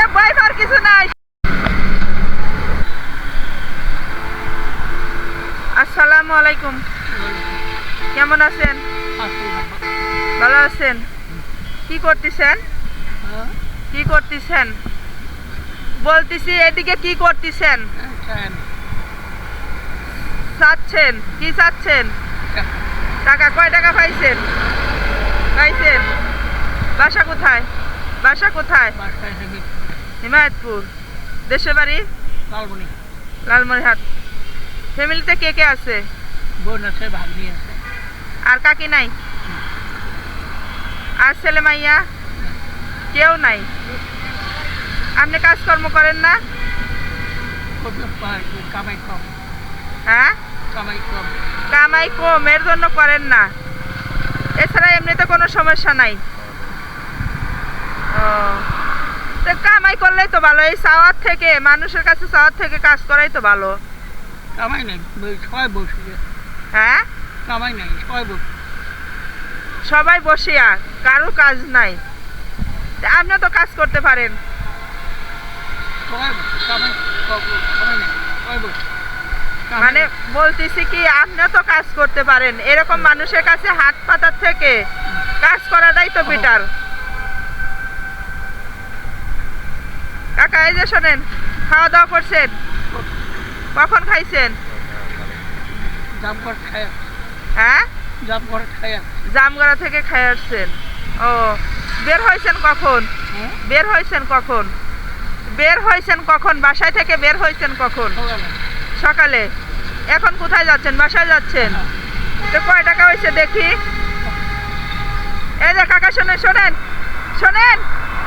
এটা পাওয়ার কিছু নাই। আসসালামু আলাইকুম। কেমন আছেন? ভালো আছেন? কি করতেছেন? কি করতেছেন? বলতেছি, এদিকে কি করতেছেন? চাচ্ছেন? কি চাচ্ছেন? টাকা কয় টাকা পাইছেন? পাইছেন? বাসা কোথায়? বাসা কোথায়? হিমায়তপুর। দেশের বাড়ি? লালমনিরহাট। ফ্যামিলিতে কে কে আছে? বোন আছে ভাগ্নি আছে। আর কাকি নাই? আর ছেলে মাইয়া? কেউ নাই? আপনি কাজকর্ম করেন না? কামাই কম। হ্যাঁ? কামাই কম। কামাই কম এর জন্য করেন না। এছাড়া এমনিতে কোনো সমস্যা নাই। ও। তো কামাই করলেই তো ভালো এই চাওয়ার থেকে মানুষের কাছে চাওয়ার থেকে কাজ করাই তো ভালো। কামাই নেই সবাই বসে হ্যাঁ? কামাই নেই সবাই বসে সবাই বসিয়া কারও কাজ নাই। তা আপনিও তো কাজ করতে পারেন। মানে বলতেছি কি আপনিও তো কাজ করতে পারেন। এরকম মানুষের কাছে হাত পাতার থেকে কাজ করাটাই তো বেটার কাকা এই যে শোনেন খাওয়া দাওয়া করছেন। কখন খাইছেন? হ্যাঁ? জাম জামগড়া থেকে খাই আসছেন। ও বের হয়েছেন কখন? হ্যাঁ? বের হয়েছেন কখন? বের হয়েছেন কখন? বাসায় থেকে বের হয়েছেন কখন? সকালে। সকালে। এখন কোথায় যাচ্ছেন? বাসায় যাচ্ছেন? তো কয় টাকা হয়েছে দেখি? এই যে কাকা শোনেন শোনেন শোনেন।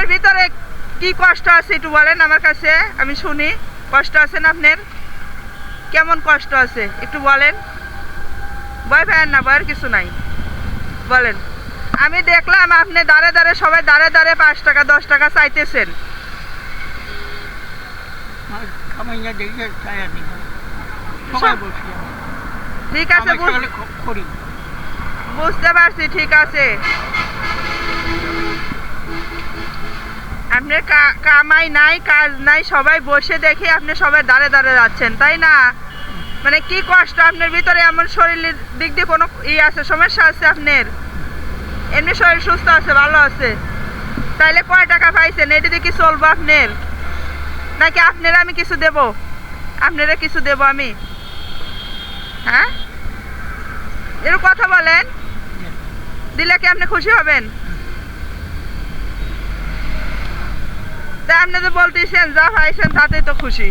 আপনার ভিতরে কি কষ্ট আছে একটু বলেন আমার কাছে আমি শুনি। কষ্ট আছে না আপনার? কেমন কষ্ট আছে? একটু বলেন। ভয় পায়েন না ভয়ের কিছু নাই। বলেন। আমি দেখলাম আপনি দাঁড়ে দাঁড়ে সবাই দাঁড়ে দাঁড়ে পাঁচ টাকা দশ টাকা চাইতেছেন। ঠিক আছে বুঝতে পারছি ঠিক আছে। আপনার কা- কামাই নাই, কাজ নাই, সবাই বসে দেখে আপনি সবাই দাঁড়ে দাঁড়ে যাচ্ছেন, তাই না? মানে কি কষ্ট, আপনার ভিতরে এমন শরীরের দিক দিয়ে কোনো ই আছে, সমস্যা আছে আপনার? এমনি শরীর সুস্থ আছে, ভালো আছে? তাইলে কয় টাকা পাইছেন? এটা দিয়ে কি চলবো আপনার? নাকি আপনারা আমি কিছু দেব? আপনারা কিছু দেব আমি? হ্যাঁ? এরকম কথা বলেন। দিলে কি আপনি খুশি হবেন? তা আপনি তো বলতেছেন, যা পাইছেন তাতেই তো খুশি।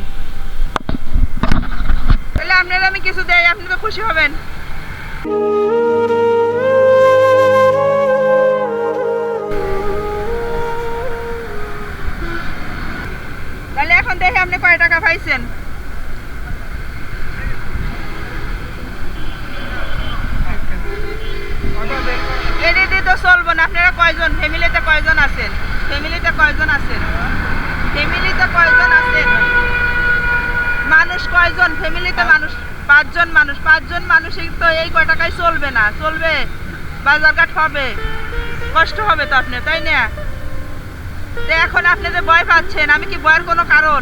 তাহলে আপনার আমি কিছু দেই, আপনি তো খুশি হবেন। তাহলে এখন দেখে আপনি কয় টাকা পাইছেন। তো চলবো না, আপনারা কয়জন? ফ্যামিলিতে কয়জন আছেন? ফ্যামিলিতে কয়জন আছেন ফ্যামিলিতে কয়জন আছেন মানুষ কয়জন? ফ্যামিলিতে মানুষ পাঁচজন মানুষ। পাঁচজন মানুষই তো এই কয় টাকায় চলবে না। চলবে বাজারঘাট হবে। কষ্ট হবে তো আপনি তাই না? এখন আপনি যে ভয় পাচ্ছেন আমি কি ভয়ের কোনো কারণ?